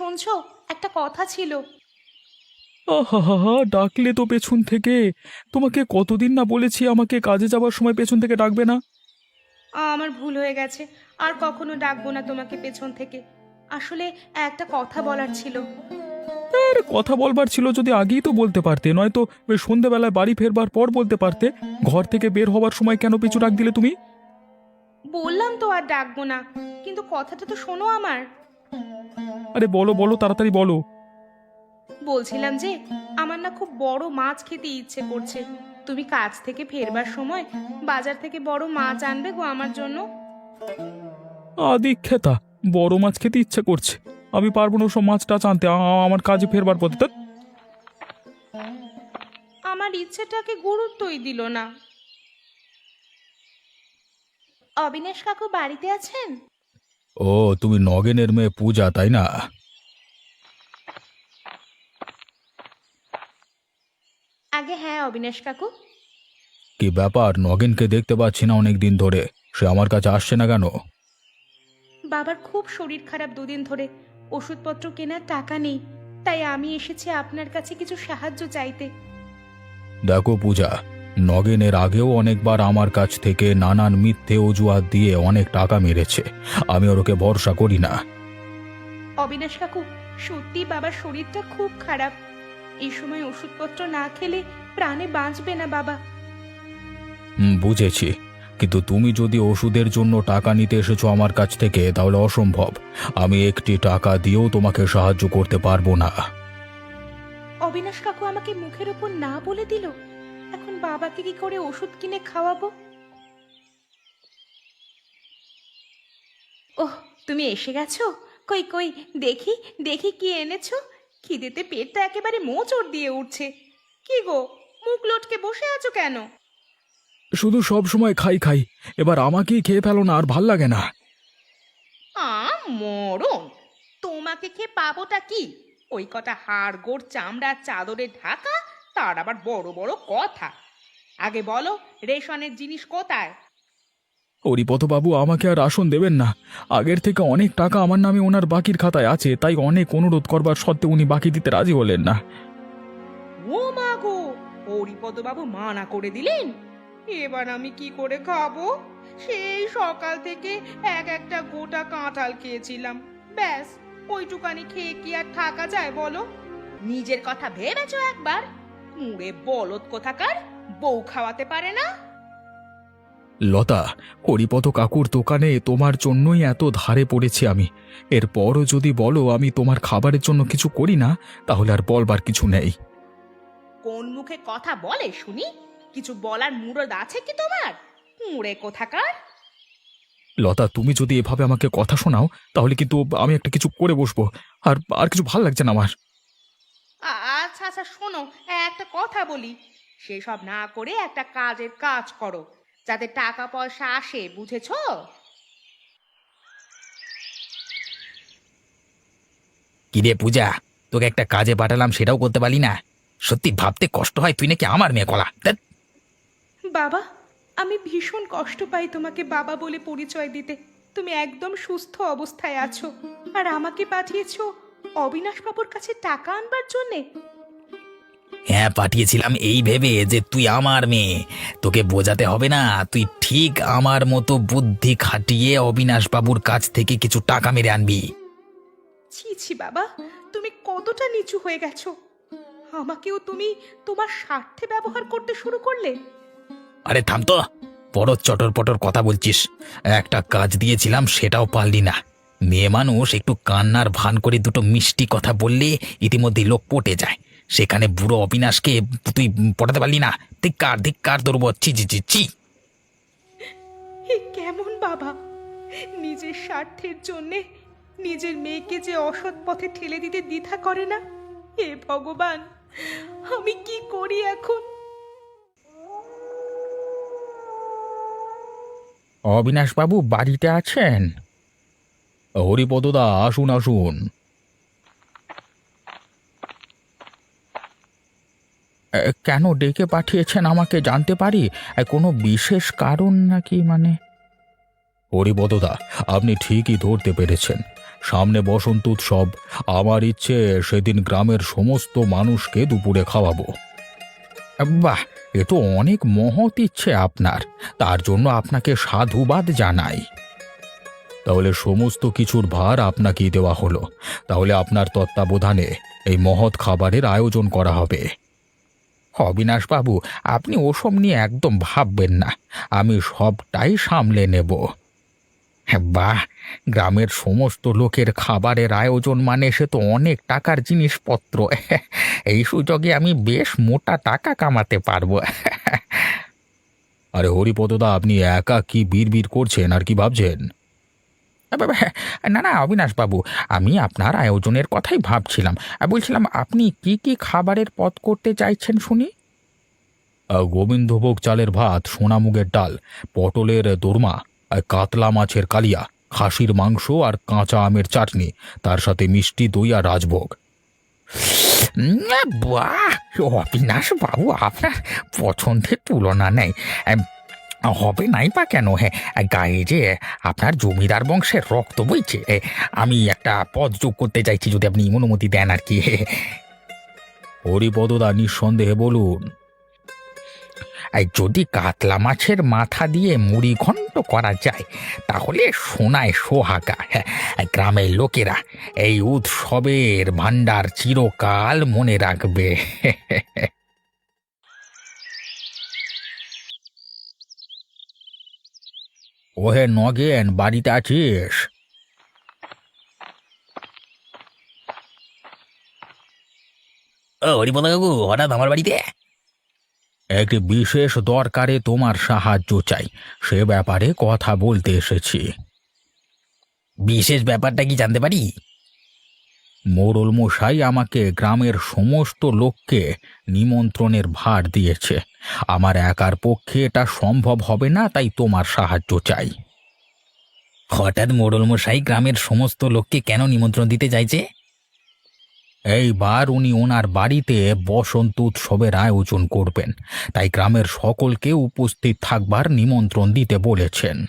শুনছো? একটা কথা ছিল। আহা ডাকলে তো পেছন থেকে। তোমাকে কতদিন না বলেছি আমাকে কাজে যাবার সময় পেছন থেকে ডাকবে না? আমার ভুল হয়ে গেছে। আর কখনো ডাকবো না তোমাকে পেছন থেকে। আসলে একটা কথা বলার ছিল। আর কথা বলবার ছিল যদি আগেই তো বলতে পারতে নয়তো ওই সন্ধেবেলায় বাড়ি ফেরবার পর বলতে পারতে। ঘর থেকে বের হবার সময় কেন পিছু ডাক দিলে তুমি? বললাম তো আর ডাকবো না। কিন্তু কথাটা তো শোনো আমার। আরে বলো বলো তাড়াতাড়ি বলো। বলছিলাম যে আমার না খুব বড় মাছ খেতে ইচ্ছে করছে। তুমি কাজ থেকে ফেরবার সময় বাজার থেকে বড় মাছ আনবে গো আমার জন্য। আদি খেতা বড় মাছ খেতে ইচ্ছে করছে। আমি পারব না সব মাছ টাছ আনতে আ- আমার কাজে ফেরবার পথে ধ্যাৎ। আমার ইচ্ছেটাকে গুরুত্বই দিল না। অবিনাশ কাকু বাড়িতে আছেন? ও তুমি নগেনের মেয়ে পূজা তাই না? আগে হ্যাঁ অবিনাশ কাকু। কি ব্যাপার? নগেনকে দেখতে পাচ্ছি না অনেক দিন ধরে। সে আমার কাছে আসছে না কেন? বাবার খুব শরীর খারাপ দুদিন ধরে। ওষুধপত্র কেনার টাকা নেই। তাই আমি এসেছি আপনার কাছে কিছু সাহায্য চাইতে। দেখো পূজা নগেনের আগেও অনেকবার আমার কাছ থেকে নানান মিথ্যে অজুহাত দিয়ে অনেক টাকা মেরেছে। আমি ওর ওকে ভরসা করি না। অবিনাশ কাকু সত্যি বাবার শরীরটা খুব খারাপ। এই সময় ওষুধপত্র না খেলে প্রাণে বাঁচবে না বাবা। হুম, বুঝেছি। কিন্তু তুমি যদি ওষুধের জন্য টাকা নিতে এসেছ আমার কাছ থেকে তাহলে অসম্ভব। আমি একটি টাকা দিয়েও তোমাকে সাহায্য করতে পারব না। অবিনাশ কাকু আমাকে মুখের উপর না বলে দিল? এখন বাবাকে কি করে ওষুধ কিনে খাওয়াবো? ওহ তুমি এসে গেছো? কই কই দেখি দেখি কি এনেছো? খিদেতে পেটটা একেবারে মোচড় দিয়ে উঠছে। কি গো মুখ লটকে বসে আছো কেন? শুধু সব সময় খাই খাই। এবার আমাকেই খেয়ে ফেলো না আর ভালো লাগে না। আ মরণ তোমাকে খেয়ে পাবোটা কি? ওই কটা হাড় গোড় চামড়া চাদরে ঢাকা তার আবার বড় বড় কথা। আগে বলো রেশনের জিনিস কোথায়? হরিপথবাবু আমাকে আর আসন দেবেন না। আগের থেকে অনেক টাকা আমার নামে ওনার বাকির খাতায় আছে তাই অনেক অনুরোধ করবার সত্ত্বেও উনি বাকি দিতে রাজি হলেন না। ও মা গো হরিপদবাবু মানা করে দিলেন? এবার আমি কি করে খাব? সেই সকাল থেকে এক একটা গোটা কাঁঠাল খেয়েছিলাম। ব্যাস ওইটুকানি খেয়ে কি আর থাকা যায় বলো? নিজের কথা ভেবেছো একবার? মুড়ে বলদ কোথাকার? বউ খাওয়াতে পারে না? লতা হরিপদ কাকুর দোকানে তোমার জন্যই এত ধারে পড়েছি আমি। এরপরও যদি বলো আমি তোমার খাবারের জন্য কিছু করি না তাহলে আর বলবার কিছু নেই। কোন মুখে কথা বলে শুনি? কিছু বলার মুরদ আছে কি তোমার? মুড়ে কোথাকার? লতা তুমি যদি এভাবে আমাকে কথা শোনাও তাহলে কিন্তু আমি একটা কিছু করে বসবো। আর আর কিছু ভালো লাগছে না আমার। আচ্ছা আচ্ছা শোনো একটা কথা বলি। সেসব না করে একটা কাজের কাজ করো যাতে টাকা পয়সা আসে বুঝেছ? কিরে পূজা তোকে একটা কাজে পাঠালাম সেটাও করতে পারলি না? সত্যি ভাবতে কষ্ট হয় তুই নাকি আমার মেয়ে কলা। ধ্যাৎ। বাবা আমি ভীষণ কষ্ট পাই তোমাকে বাবা বলে পরিচয় দিতে। তুমি একদম সুস্থ অবস্থায় আছো আর আমাকে পাঠিয়েছো অবিনাশ বাবুর কাছে টাকা আনবার জন্যে? হ্যাঁ পাঠিয়েছিলাম এই ভেবে যে তুই আমার মেয়ে। তোকে বোঝাতে হবে না তুই ঠিক আমার মতো বুদ্ধি খাটিয়ে অবিনাশ বাবুর কাছ থেকে কিছু টাকা মেরে আনবি। ছি ছি বাবা তুমি কতটা নিচু হয়ে গেছো। আমাকেও তুমি তোমার স্বার্থে ব্যবহার করতে শুরু করলে। আরে থাম তো বড় চটর পটর কথা বলছিস। একটা কাজ দিয়েছিলাম সেটাও পারলি না। মেয়ে মানুষ একটু কান্নার ভান করে দুটো মিষ্টি কথা বললে ইতিমধ্যে লোক পটে যায়। সেখানে বুড়ো অবিনাশকে তুই পটাতে পারলি না? ধিক্কার ধিক্কার তোর ছি ছি ছি ছি। কেমন বাবা? নিজের স্বার্থের জন্যে নিজের মেয়েকে যে অসৎ পথে ঠেলে দিতে দ্বিধা করে না? হে ভগবান আমি কি করি এখন? অবিনাশ বাবু বাড়িতে আছেন? হরিপদদা, আসুন আসুন। কেন ডেকে পাঠিয়েছেন আমাকে জানতে পারি? কোনো বিশেষ কারণ নাকি মানে? হরিপদদা, আপনি ঠিকই ধরতে পেরেছেন। সামনে বসন্ত উৎসব। আমার ইচ্ছে সেদিন গ্রামের সমস্ত মানুষকে দুপুরে খাওয়াবো। বাহ, এ তো অনেক মহৎ ইচ্ছে আপনার। তার জন্য আপনাকে সাধুবাদ জানাই। তাহলে সমস্ত কিছুর ভার আপনাকেই দেওয়া হলো। তাহলে আপনার তত্ত্বাবধানে এই মহৎ খাবারের আয়োজন করা হবে। অবিনাশ বাবু আপনি ওসব নিয়ে একদম ভাববেন না। আমি সবটাই সামলে নেব। বাহ! গ্রামের সমস্ত লোকের খাবারের আয়োজন মানে সে তো অনেক টাকার জিনিসপত্র। এই সুযোগে আমি বেশ মোটা টাকা কামাতে পারব। আরে হরিপদদা, আপনি একা কি বিড় করছেন আর কি ভাবছেন? না না অবিনাশ বাবু আমি আপনার আয়োজনের কথাই ভাবছিলাম। আর বলছিলাম আপনি কি কি খাবারের পদ করতে চাইছেন শুনি? গোবিন্দভোগ চালের ভাত সোনামুগের ডাল পটলের দোরমা কাতলা মাছের কালিয়া খাসির মাংস আর কাঁচা আমের চাটনি তার সাথে মিষ্টি দই আর রাজভোগ। বাহ অবিনাশ বাবু আপনার পছন্দের তুলনা নেই। হবে নাই বা কেন? হ্যাঁ গায়ে যে আপনার জমিদার বংশের রক্ত বইছে এ, আমি একটা পদ যোগ করতে চাইছি যদি আপনি অনুমতি দেন আর কি। হরিপদদা নিঃসন্দেহে বলুন। এই যদি কাতলা মাছের মাথা দিয়ে মুড়ি ঘন্ট করা যায় তাহলে সোনায় সোহাগা হ্যাঁ। গ্রামের লোকেরা এই উৎসবের ভাণ্ডার চিরকাল মনে রাখবে ওহে নগেন বাড়িতে আছিস? ও হরিপদ কাকু হঠাৎ আমার বাড়িতে? একটি বিশেষ দরকারে তোমার সাহায্য চাই। সে ব্যাপারে কথা বলতে এসেছি। বিশেষ ব্যাপারটা কি জানতে পারি? মোড়ল মশাই আমাকে গ্রামের সমস্ত লোককে নিমন্ত্রণের ভার দিয়েছে। আমার একার পক্ষে এটা সম্ভব হবে না তাই তোমার সাহায্য চাই। হঠাৎ মোড়ল মশাই গ্রামের সমস্ত লোককে কেন নিমন্ত্রণ দিতে চাইছে? এইবার উনি ওনার বাড়িতে বসন্ত উৎসবের আয়োজন করবেন তাই গ্রামের সকলকে উপস্থিত থাকবার নিমন্ত্রণ দিতে বলেছেন।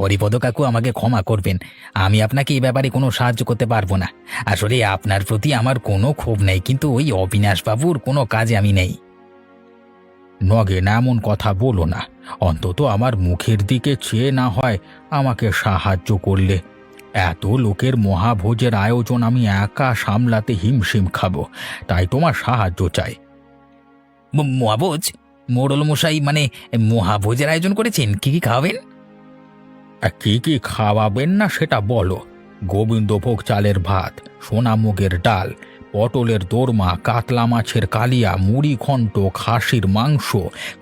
হরিপদ কাকু আমাকে ক্ষমা করবেন। আমি আপনাকে এই ব্যাপারে কোনো সাহায্য করতে পারব না। আসলে আপনার প্রতি আমার কোনো ক্ষোভ নেই, কিন্তু ওই অবিনাশ বাবুর কোনো কাজে আমি নেই। নগেন এমন কথা বলো না। অন্তত আমার মুখের দিকে চেয়ে না হয় আমাকে সাহায্য করলে। এত লোকের মহাভোজের আয়োজন আমি একা সামলাতে হিমশিম খাব, তাই তোমার সাহায্য চাই। মহাভোজ? মোড়ল মশাই মানে মহাভোজের আয়োজন করেছেন? কি কি খাওয়াবেন? আর কি কি খাওয়াবেন না সেটা বলো। গোবিন্দভোগ চালের ভাত, সোনামুগের ডাল, পটলের দোরমা, কাতলা মাছের কালিয়া, মুড়ি ঘন্ট, খাসির মাংস,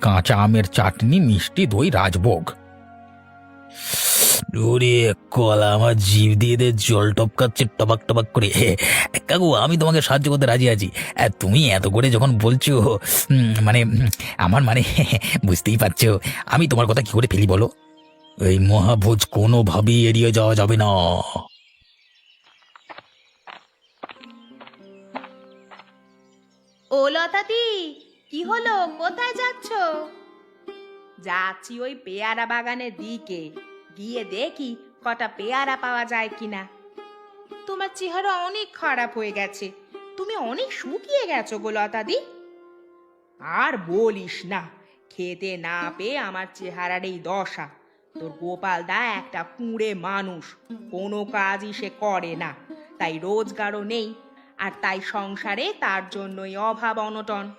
কাঁচা আমের চাটনি, মিষ্টি দই, রাজভোগ। ওরে কলা, আমার জিভ দিয়ে দিয়ে জল টপকাচ্ছে টপাক টপাক করে। কাকু, আমি তোমাকে সাহায্য করতে রাজি আছি। তুমি এত করে যখন বলছো মানে আমার মানে বুঝতেই পারছ। আমি তোমার কথা কি করে ফেলি বলো? এই মহাভোজ কোনোভাবেই এড়িয়ে যাওয়া যাবে না। ও লতাদি, কি হলো? কোথায় যাচ্ছ? যাচ্ছি ওই পেয়ারা বাগানের দিকে। গিয়ে দেখি কটা পেয়ারা পাওয়া যায় কিনা। তোমার চেহারা অনেক খারাপ হয়ে গেছে। তুমি অনেক শুকিয়ে গেছো গো লতাদি। আর বলিস না, খেতে না পেয়ে আমার চেহারার এই দশা। তোর গোপাল দা একটা কুঁড়ে মানুষ। কোনো কাজই সে করে না। তাই রোজগারও নেই আর তাই সংসারে তার জন্যই অভাব অনটন।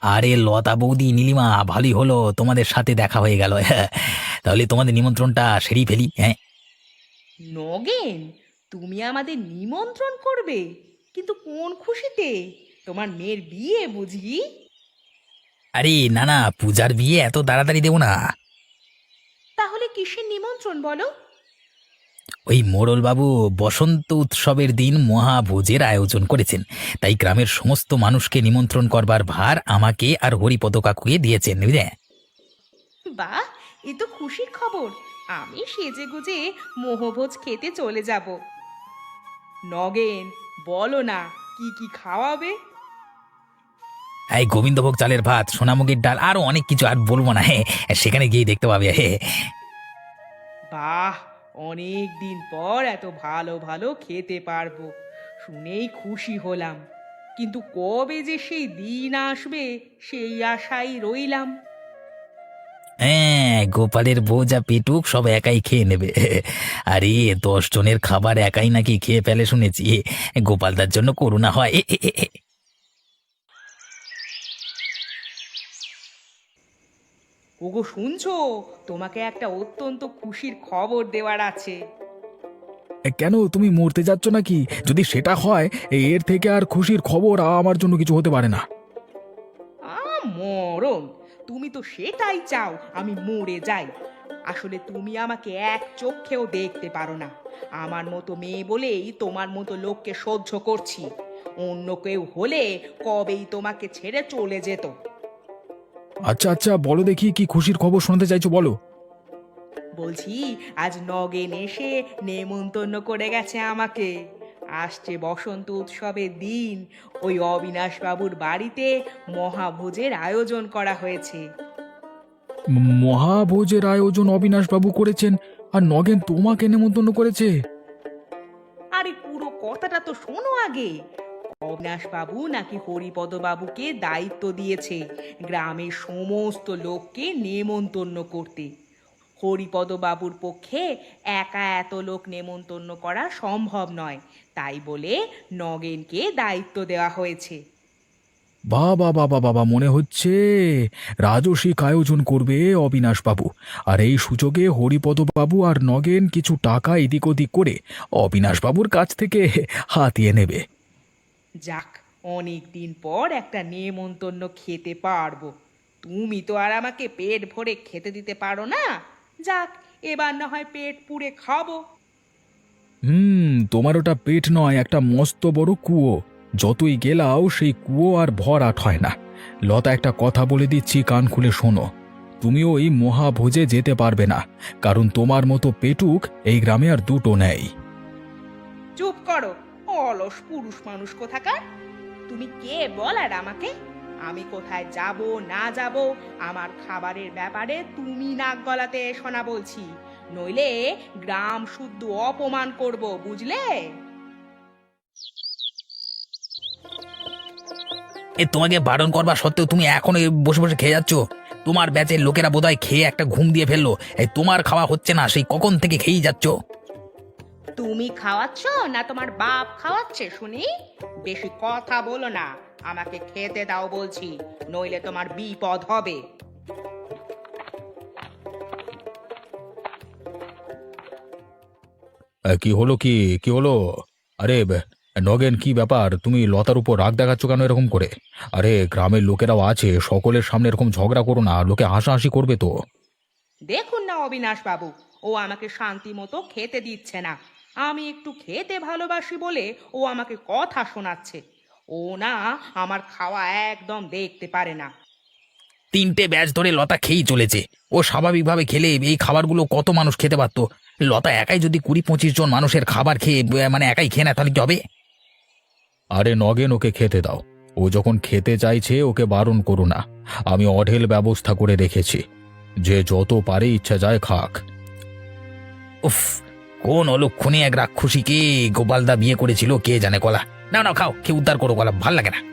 আরে লতা বৌদি নীলিমা ভালোই হলো। তোমাদের সাথে দেখা হয়ে গেল। তাহলে তোমাদের নিমন্ত্রণটা সেরেই ফেলি হ্যাঁ? নগেন তুমি আমাদের নিমন্ত্রণ করবে কিন্তু কোন খুশিতে? তোমার মেয়ের বিয়ে বুঝি? আরে না না পূজার বিয়ে এত তাড়াতাড়ি দেবো না। তাহলে কিসের নিমন্ত্রণ বলো? ওই মোড়লবাবু বসন্ত উৎসবের দিন মহাভোজের আয়োজন করেছেন। তাই গ্রামের সমস্ত মানুষকে নিমন্ত্রণ করবার ভার আমাকে আর হরিপদ কাকুকে দিয়েছেন বুঝলে? বাহ এ তো খুশির খবর। আমি সেজে গুজে মোহভোজ খেতে চলে যাব। নগেন বলো না কি কি খাওয়াবে? এই গোবিন্দভোগ চালের ভাত সোনামুগীর ডাল আরও অনেক কিছু আর বলব না হ্যাঁ সেখানে গিয়ে দেখতে পাবে হ্যাঁ বাহ অনেক দিন পর এত ভালো ভালো খেতে পারব শুনেই খুশি হলাম। কিন্তু কবে যে সেই দিন আসবে সেই আশাই রইলাম। হ্যাঁ গোপালের বউ যা পেটুক সব একাই খেয়ে নেবে। আরে দশ জনের খাবার একাই নাকি খেয়ে ফেলে শুনেছি। গোপালদার জন্য করুণা হয়। ওগো শুনছো? তোমাকে একটা অত্যন্ত খুশির খবর দেওয়ার আছে। কেন তুমি মরতে যাচ্ছ নাকি? যদি সেটা হয় এর থেকে আর খুশির খবর আমার জন্য কিছু হতে পারে না। মরণ! তুমি তো সেটাই চাও আমি মরে যাই। আসলে তুমি আমাকে এক চোখেও দেখতে পারো না। আমার মতো মেয়ে বলেই তোমার মতো লোককে সহ্য করছি। অন্য কেউ হলে কবেই তোমাকে ছেড়ে চলে যেত। আচ্ছা আচ্ছা বলো দেখি কি খুশির খবর শুনতে চাইছো বলো। বলছি আজ নগেন এসে নেমন্তন্ন করে গেছে আমাকে। আসছে বসন্ত উৎসবের দিন। ওই অবিনাশ বাবুর বাড়িতে মহাভোজের আয়োজন করা হয়েছে। মহাভোজের আয়োজন অবিনাশ বাবু করেছেন আর নগেন তোমাকে নেমন্তন্ন করেছে? আরে পুরো কথাটা তো শোনো আগে। অবিনাশ বাবু নাকি হরিপদ বাবুকে দায়িত্ব দিয়েছে? গ্রামের সমস্ত লোককে নেমন্তন্ন করতে। হরিপদ বাবুর পক্ষে একা এত লোক নেমন্তন্ন করা সম্ভব নয়। তাই বলে নগেনকে দায়িত্ব দেওয়া হয়েছে। বাবা বাবা বাবা মনে হচ্ছে রাজসিক আয়োজন করবে অবিনাশ বাবু। আর এই সুযোগে হরিপদ বাবু আর নগেন কিছু টাকা এদিক ওদিক করে অবিনাশ বাবুর কাছ থেকে হাতিয়ে নেবে। যাক অনেক দিন পর একটা নেমন্তন্ন খেতে পারব। তুমি তো আর আমাকে পেট ভরে খেতে দিতে পারো না। যাক এবার না হয় পেট পুড়ে খাব। হুম তোমার ওটা পেট নয় একটা মস্ত বড় কুয়ো। যতই গেলাও সেই কুয়ো আর ভরাট হয় না। লতা একটা কথা বলে দিচ্ছি কান খুলে শোনো। তুমিও এই মহাভোজে যেতে পারবে না কারণ তোমার মতো পেটুক এই গ্রামে আর দুটো নেই। চুপ করো অলস পুরুষ মানুষ কোথাকার? তুমি কে বলার আমাকে? আমি কোথায় যাব, না যাব, আমার খাবারের ব্যাপারে তুমি নাক গলাতে এসো না বলছি। নইলে গ্রাম শুদ্ধ অপমান করব, বুঝলে? এ, তোমাকে বারণ করবা সত্ত্বেও তুমি এখন বসে বসে খেয়ে যাচ্ছ? তোমার ব্যাচের লোকেরা বোধহয় খেয়ে একটা ঘুম দিয়ে ফেলল। এই তোমার খাওয়া হচ্ছে না, সেই কখন থেকে খেয়েই যাচ্ছ? তুমি খাওয়াচ্ছ না তোমার বাপ খাওয়াচ্ছে শুনি? বেশি কথা বলো না আমাকে খেতে দাও বলছি নইলে তোমার বিপদ হবে। আহ, কি হলো কি? কি হলো? আরে বে- নগেন কি ব্যাপার? তুমি লতার উপর রাগ দেখাচ্ছ কেন এরকম করে? আরে গ্রামের লোকেরাও আছে সকলের সামনে এরকম ঝগড়া করো না লোকে হাসাহাসি করবে তো। দেখুন না অবিনাশ বাবু ও আমাকে শান্তি মতো খেতে দিচ্ছে না। আমি একটু খেতে ভালোবাসি বলে ও আমাকে কথা শোনাচ্ছে। ও না আমার খাওয়া একদম দেখতে পারে না। তিনটে ব্যাচ ধরে লতা খেয়েই চলেছে। ও স্বাভাবিকভাবে খেলে এই খাবারগুলো কত মানুষ খেতে পারতো। লতা একাই যদি কুড়ি পঁচিশ জন মানুষের খাবার খেয়ে মানে একাই খেয়ে না তাহলে কি হবে? আরে নগেন ওকে খেতে দাও। ও যখন খেতে চাইছে ওকে বারণ করো না। আমি অঢেল ব্যবস্থা করে রেখেছি। যে যত পারে ইচ্ছা যায় খাক। উফ কোন অলক্ষণে এক রাক্ষসীকে গোপালদা বিয়ে করেছিল, কে জানে কলা? না না খাও কে উদ্ধার করো কলা, ভালো লাগে না।